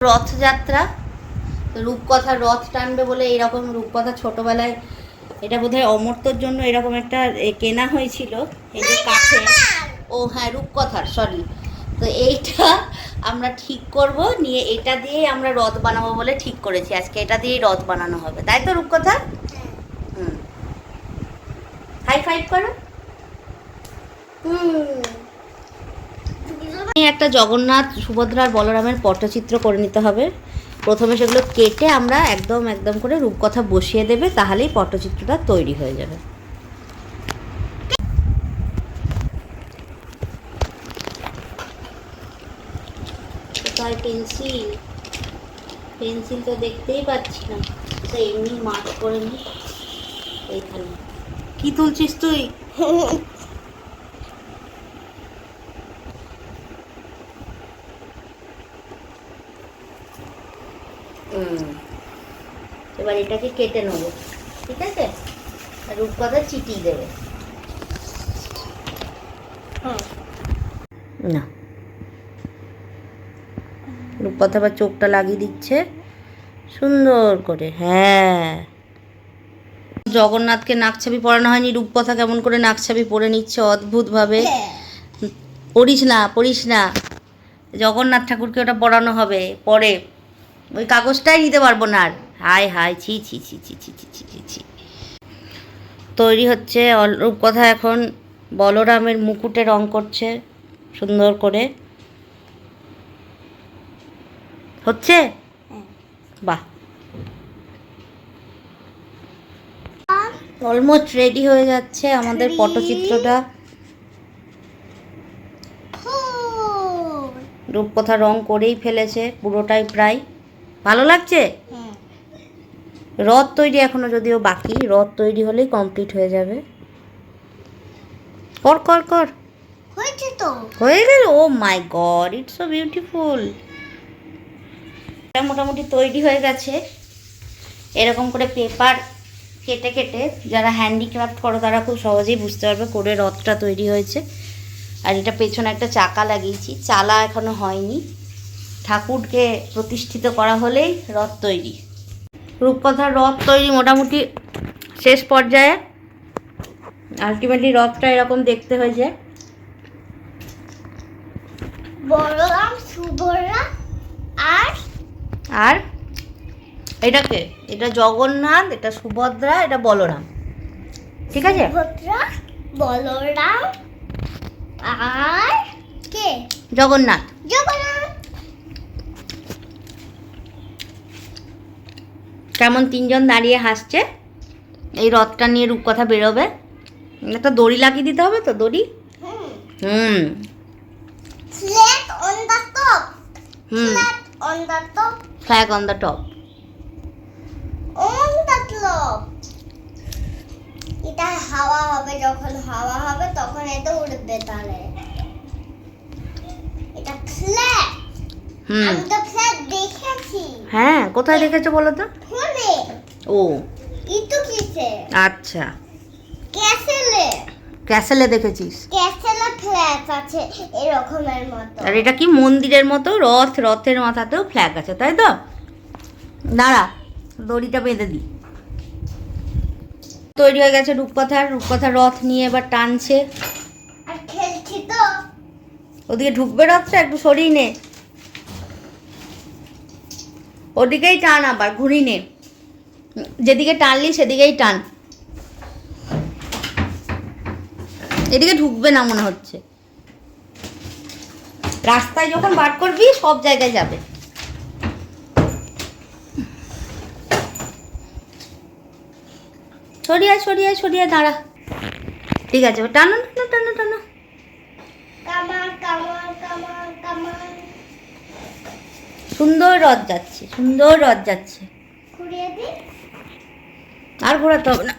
রথযাত্রা তো রূপকথা রথ টানবে বলে এরকম রূপকথা ছোটবেলায় এটা বোধহয় অমর্তর জন্য এরকম একটা কেনা হয়েছিল এই যে কাছে ও হ্যাঁ রূপকথার সরি তো এইটা আমরা ঠিক করব নিয়ে এটা দিয়ে আমরা রথ বানাবো বলে ঠিক করেছি। আজকে এটা দিয়েই রথ বানানো হবে। তাই তো রূপকথা? হুম। হাই ফাইভ করো। এই একটা জগন্নাথ সুভদ্রা বলরামের পটচিত্র করে নিতে হবে। প্রথমে সেগুলো কেটে আমরা একদম একদম করে রূপকথা বসিয়ে দেবে, তাহলেই পটচিত্রটা তৈরি হয়ে যাবে। পেন্সিল? পেন্সিল তো দেখতেই পাচ্ছি না। তো এমনি মার্ক করে নি। এইখানে। কি তুলছিস তুই? এবার এটাকে কেটে নেব ঠিক আছে? আর রূপকথা চিটিয়ে দেবে। না। রূপকথা আবার চোখটা লাগিয়ে দিচ্ছে। সুন্দর করে হ্যাঁ। জগন্নাথকে নাকছাবি পরানো হয়নি রূপকথা কেমন করে নাকছাবি পরে নিচ্ছে অদ্ভুতভাবে। পড়িস না পড়িস না। জগন্নাথ ঠাকুরকে ওটা পড়ানো হবে পরে। ওই কাগজটাই নিতে পারব না আর। হাই হাই ছি ছি ছি ছি ছি ছি ছি ছি ছি। তৈরি হচ্ছে রূপকথা এখন বলরামের মুকুটে রং করছে সুন্দর করে। হচ্ছে? বাহ। অলমোস্ট রেডি হয়ে যাচ্ছে আমাদের পটচিত্রটা। রূপকথা রং করেই ফেলেছে পুরোটাই প্রায়। ভালো লাগছে? রথ তৈরি এখনও যদিও বাকি রথ তৈরি হলেই কমপ্লিট হয়ে যাবে। কর কর কর। হয়েছে তো। হয়ে গেল? ও my god it's so beautiful এটা মোটামুটি তৈরি হয়ে গেছে। এরকম করে পেপার কেটে কেটে যারা হ্যান্ডিক্রাফট করো তারা খুব সহজেই বুঝতে পারবে করে রথটা তৈরি হয়েছে। আর এটা পেছনে একটা চাকা লাগিয়েছি। চালা এখনও হয়নি। ঠাকুরকে প্রতিষ্ঠিত করা হলেই রথ তৈরি। রূপকথার রথ তৈরি মোটামুটি শেষ পর্যায়ে। আলটিমেটলি রথটা এরকম দেখতে হয়েছে। বড়রাম সুভদ্রা আর আর এটাকে এটা জগন্নাথ এটা সুভদ্রা এটা বলরাম। ঠিক আছে? সুভদ্রা বলরাম আর কে? জগন্নাথ। কেমন তিনজন দাঁড়িয়ে হাসছে? এই রথটা নিয়ে রূপকথা বেরোবে। একটা দড়ি লাগিয়ে দিতে হবে তো দড়ি? হুম। Flat on the top hmm. On the top flag on the top on the top এটা হাওয়া হবে যখন হাওয়া হবে তখন এটা উড়বে তাহলে। এটা ফ্ল্যাট হুম। আমি তো ফ্ল্যাট দেখেছি। হ্যাঁ কোথায় দেখেছ বলো তো? ও। ইটু কিসে? আচ্ছা। ক্যাসেলে। ক্যাসেলে দেখেছিস? ক্যাসেলে ফ্ল্যাট আছে এরকমের মতো। আর এটা কি মন্দিরের মতো? রথ রথের মাথাতেও ফ্ল্যাগ আছে তাই তো? দাঁড়া দড়িটা বেঁধে দিই তৈরি হয়ে গেছে রূপকথার রূপকথার রথ নিয়ে এবার টানছে। আর খেলছি তো। ওদিকে ঢুকবে রথটা একটু সরিয়ে নে। ওদিকেই টান আবার ঘুরি নে। যেদিকে টানলি সেদিকেই টান। এদিকে ঢুকবে না মনে হচ্ছে। রাস্তায় যখন বার করবি সব জায়গায় যাবে। সরিয়ে আয়, সরিয়ে আয়, সরিয়ে আয়, দাঁড়া। ঠিক আছে টানো টানো টানো টানো। সুন্দর রথ যাচ্ছে সুন্দর রথ যাচ্ছে। আর ঘোরাতে হবে না।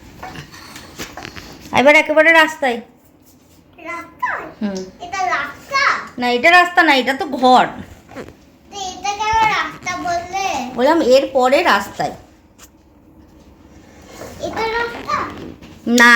এবার একেবারে রাস্তায়। রাস্তা হুম। রাস্তা? না এটা রাস্তা না এটা তো ঘর। বললাম এর পরে রাস্তায়। না।